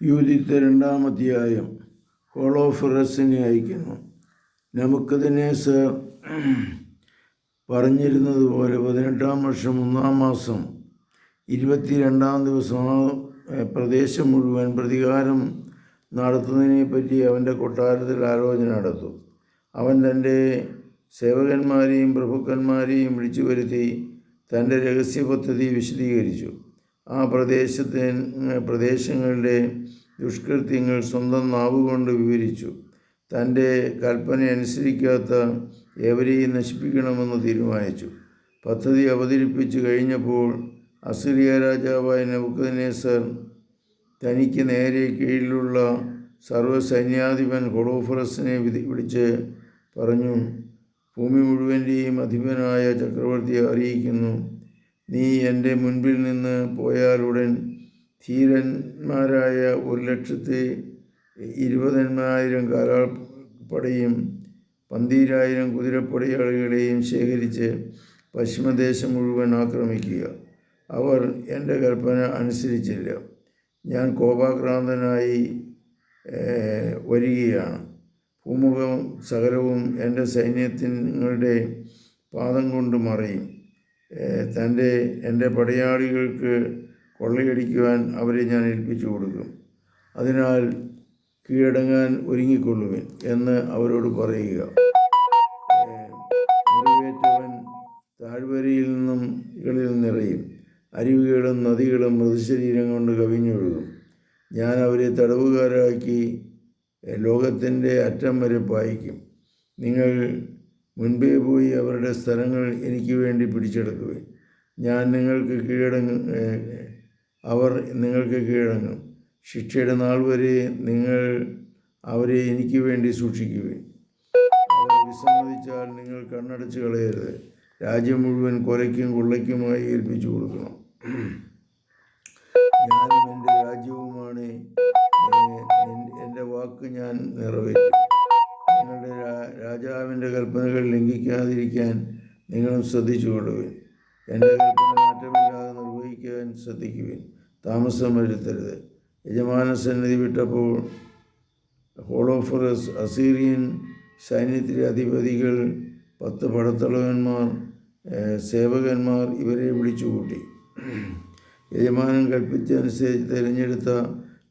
യൂതിത്തെ രണ്ടാം അധ്യായം ഹോളോഫിറസിനെ അയക്കുന്നു. നമുക്കതിനേസർ പറഞ്ഞിരുന്നത് പോലെ പതിനെട്ടാം വർഷം ഒന്നാം മാസം ഇരുപത്തിരണ്ടാം ദിവസം ആ പ്രദേശം മുഴുവൻ പ്രതികാരം നടത്തുന്നതിനെപ്പറ്റി അവന്റെ കൊട്ടാരത്തിൽ ആലോചന നടത്തും. അവൻ തന്റെ സേവകന്മാരെയും പ്രഭുക്കന്മാരെയും വിളിച്ചു വരുത്തി തന്റെ രഹസ്യ പദ്ധതി വിശദീകരിച്ചു. ആ പ്രദേശത്തെ പ്രദേശങ്ങളുടെ ദുഷ്കൃത്യങ്ങൾ സ്വന്തം നാവുകൊണ്ട് വിവരിച്ചു. തന്റെ കൽപ്പന അനുസരിക്കാത്ത എവരെയും നശിപ്പിക്കണമെന്ന് തീരുമാനിച്ചു. പദ്ധതി അവതരിപ്പിച്ചു കഴിഞ്ഞപ്പോൾ അസിറിയ രാജാവായ നബുക്കദിനേസർ തനിക്ക് നേരെ കീഴിലുള്ള സർവസൈന്യാധിപൻ ഹൊളോഫറസിനെ വിധി വിളിച്ച് പറഞ്ഞു ഭൂമി മുഴുവന്റെയും അധിപനായ ചക്രവർത്തിയെ അറിയിക്കുന്നു. നീ എന്റെ മുൻപിൽ നിന്ന് പോയാലുടൻ ധീരന്മാരായ ഒരു ലക്ഷത്തി ഇരുപതിനായിരം കാലാൾപ്പടയും പന്തീരായിരം കുതിരപ്പടയാളികളെയും ശേഖരിച്ച് പശ്ചിമദേശം മുഴുവൻ ആക്രമിക്കുക. അവർ എന്റെ കൽപ്പന അനുസരിച്ചില്ല. ഞാൻ കോപാക്രാന്തനായി വരികയാണ്. ഭൂമുഖം സകലവും എന്റെ സൈന്യത്തിങ്ങളുടെ പാദം കൊണ്ട് മറയും. തന്റെ എന്റെ പടയാളികൾക്ക് കൊള്ളയടിക്കുവാൻ അവരെ ഞാൻ ഏൽപ്പിച്ചു കൊടുക്കും. അതിനാൽ കീഴടങ്ങാൻ ഒരുങ്ങിക്കൊള്ളുവിൻ എന്ന് അവരോട് പറയുക. മുറിവേറ്റവൻ താഴ്വരയിൽ നിന്നും കളിൽ നിറയും. അരുവികളും നദികളും മൃതശരീരം കൊണ്ട് കവിഞ്ഞൊഴുകും. ഞാൻ അവരെ തടവുകാരാക്കി ലോകത്തിന്റെ അറ്റം വരെ പായിക്കും. നിങ്ങൾ മുൻപേ പോയി അവരുടെ സ്ഥലങ്ങൾ എനിക്ക് വേണ്ടി പിടിച്ചെടുക്കുവിൻ. ഞാൻ നിങ്ങൾക്ക് കീഴടങ്ങും അവർ നിങ്ങൾക്ക് കീഴടങ്ങും. ശിക്ഷയുടെ നാൾ വരെ നിങ്ങൾ അവരെ എനിക്ക് വേണ്ടി സൂക്ഷിക്കുവിൻ. വിസമ്മതിച്ചാൽ നിങ്ങൾ കണ്ണടച്ച് കളയരുത്. രാജ്യം മുഴുവൻ കൊലയ്ക്കും കൊള്ളയ്ക്കുമായി ഏൽപ്പിച്ചു കൊടുക്കണം. ഞാനും എന്റെ രാജ്യവുമാണ്. എന്റെ വാക്ക് ഞാൻ നിറവേറ്റും. രാജാവിന്റെ കൽപ്പനകൾ ലംഘിക്കാതിരിക്കാൻ നിങ്ങളും ശ്രദ്ധിച്ചുകൊള്ളുവിൻ. എന്റെ കൽപ്പന മാറ്റമില്ലാതെ നിർവഹിക്കാൻ ശ്രദ്ധിക്കുവിൻ. താമസം വരുത്തരുത്. യജമാന സന്നിധി വിട്ടപ്പോൾ ഹോളോഫറസ് അസീറിയൻ സൈന്യത്തിലെ അധിപതികൾ പത്ത് പടത്തലവന്മാർ സേവകന്മാർ ഇവരെ വിളിച്ചുകൂട്ടി. യജമാനൻ കൽപ്പിച്ചനുസരിച്ച് തിരഞ്ഞെടുത്ത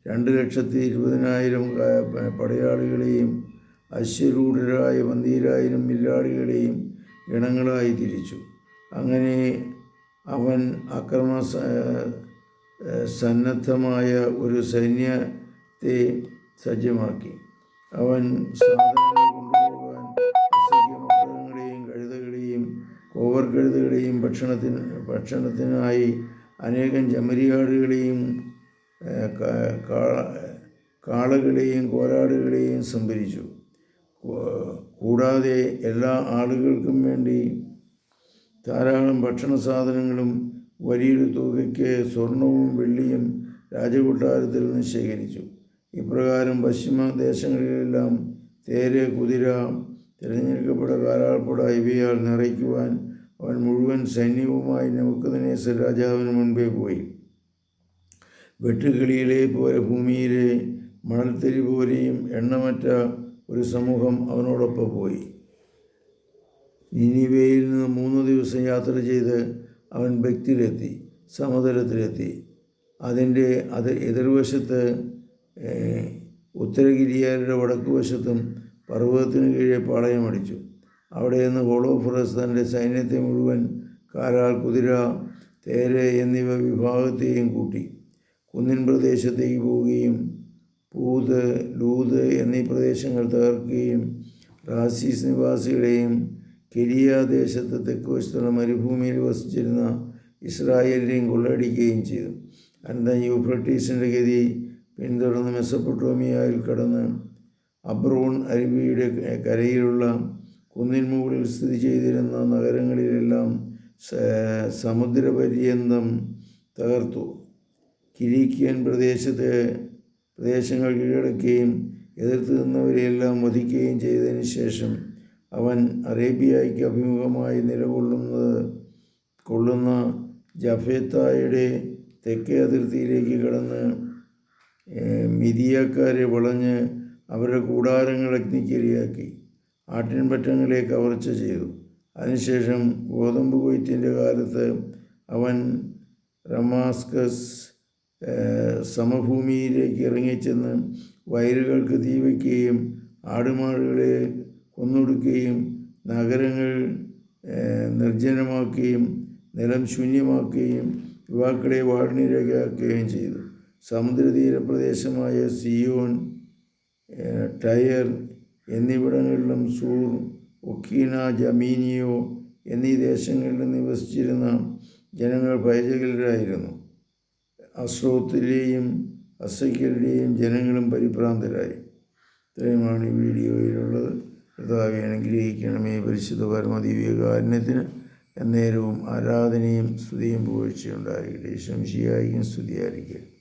രണ്ട് ലക്ഷത്തി ഇരുപതിനായിരം പടയാളികളെയും അശ്വരൂഢരായ പന്തീരായിരം മില്ലാടികളെയും ഇണങ്ങളായി തിരിച്ചു. അങ്ങനെ അവൻ അക്രമ സന്നദ്ധമായ ഒരു സൈന്യത്തെ സജ്ജമാക്കി. അവൻ സാധനങ്ങൾ കഴുതകളെയും കോവർ കഴുതകളെയും ഭക്ഷണത്തിന് ഭക്ഷണത്തിനായി അനേകം ചമരിയാടുകളെയും കാളകളെയും കോലാടുകളെയും സംഭരിച്ചു. കൂടാതെ എല്ലാ ആളുകൾക്കും വേണ്ടി ധാരാളം ഭക്ഷണ സാധനങ്ങളും വലിയൊരു തുകയ്ക്ക് സ്വർണവും വെള്ളിയും രാജകൊട്ടാരത്തിൽ നിന്ന് ശേഖരിച്ചു. ഇപ്രകാരം പശ്ചിമ ദേശങ്ങളിലെല്ലാം തേര് കുതിര തിരഞ്ഞെടുക്കപ്പെട്ട കാലാൾപ്പട ഇവയാൽ നിറയ്ക്കുവാൻ അവൻ മുഴുവൻ സൈന്യവുമായി നെബൂഖദ്നേസർ രാജാവിന് മുൻപേ പോയി. വെട്ടുകിളിയിലെ പോലെ ഭൂമിയിലെ മണൽത്തരി പോലെയും എണ്ണമറ്റ ഒരു സമൂഹം അവനോടൊപ്പം പോയി. നിനിവയിൽ നിന്ന് മൂന്ന് ദിവസം യാത്ര ചെയ്ത് അവൻ ഭക്തിയിലെത്തി സമതലത്തിലെത്തി. അതിന്റെ അത് എതിർവശത്ത് ഉത്തരഗിരിയാരുടെ വടക്കുവശത്തും പർവതത്തിന് കീഴെ പാളയമടിച്ചു അവിടെ നിന്ന് ഹോളോഫറസ് തന്റെ സൈന്യത്തെ മുഴുവൻ കാരാൾ കുതിര തേര് എന്നിവ വിഭാഗത്തെയും കൂട്ടി. കുന്നിൻ പ്രദേശത്തേക്ക് പോവുകയും പൂത് ലൂത് എന്നീ പ്രദേശങ്ങൾ തകർക്കുകയും റാസീസ് നിവാസികളെയും കെരിയ ദേശത്ത് തെക്കുവശത്തുള്ള മരുഭൂമിയിൽ വസിച്ചിരുന്ന ഇസ്രായേലിനെയും കൊള്ളയടിക്കുകയും ചെയ്തു. അനന്തരം യൂഫ്രട്ടീസിന്റെ ഗതി പിന്തുടർന്ന് മെസ്സപ്പൊട്ടോമിയയിൽ കടന്ന് അബ്രോൺ അരുവിയുടെ കരയിലുള്ള കുന്നിൻ മുകളിൽ സ്ഥിതി ചെയ്തിരുന്ന നഗരങ്ങളിലെല്ലാം സമുദ്രപര്യന്തം തകർത്തു. കിരീക്കിയൻ പ്രദേശത്തെ പ്രദേശങ്ങൾ കീഴടക്കുകയും എതിർത്ത് നിന്നവരെയെല്ലാം വധിക്കുകയും ചെയ്തതിന് ശേഷം അവൻ അറേബ്യയ്ക്ക് അഭിമുഖമായി നിലകൊള്ളുന്നത് കൊള്ളുന്ന ജഫേത്തായുടെ തെക്കേ അതിർത്തിയിലേക്ക് കടന്ന് മിതിയക്കാരെ വളഞ്ഞ് അവരുടെ കൂടാരങ്ങൾ അഗ്നിക്കിരയാക്കി ആട്ടിൻപറ്റങ്ങളെ കവർച്ച ചെയ്തു. അതിനുശേഷം ഗോതമ്പ് കൊയ്ത്തിന്റെ കാലത്ത് അവൻ റമാസ്കസ് സമഭൂമിയിലേക്ക് ഇറങ്ങിച്ചെന്ന് വയലുകൾക്ക് തീ വയ്ക്കുകയും ആടുമാടുകളെ കൊന്നൊടുക്കുകയും നഗരങ്ങൾ നിർജനമാക്കുകയും നിലം ശൂന്യമാക്കുകയും യുവാക്കളെ വാടിനിരയാക്കുകയും ചെയ്തു. സമുദ്രതീരപ്രദേശമായ സിയോൺ ടയർ എന്നിവിടങ്ങളിലും സൂർ ഒക്കീന ജമീനിയോ എന്നീ ദേശങ്ങളിലും നിവസിച്ചിരുന്ന ജനങ്ങൾ ഭയചകിലരായിരുന്നു അസ്രോത്തിലെയും അസൈക്കലിലെയും ജനങ്ങളും പരിഭ്രാന്തരായി. ഇത്രയുമാണ് ഈ വീഡിയോയിലുള്ളത്. കർത്താവെ അനുഗ്രഹിക്കണമേ പരിശുദ്ധ പരമദിവ്യകാരുണ്യത്തിന്. എന്നേരവും ആരാധനയും സ്തുതിയും പുകഴ്ചയുണ്ടായിരിക്കട്ടെ ശംശിയായിരിക്കും സ്തുതിയായിരിക്കട്ടെ.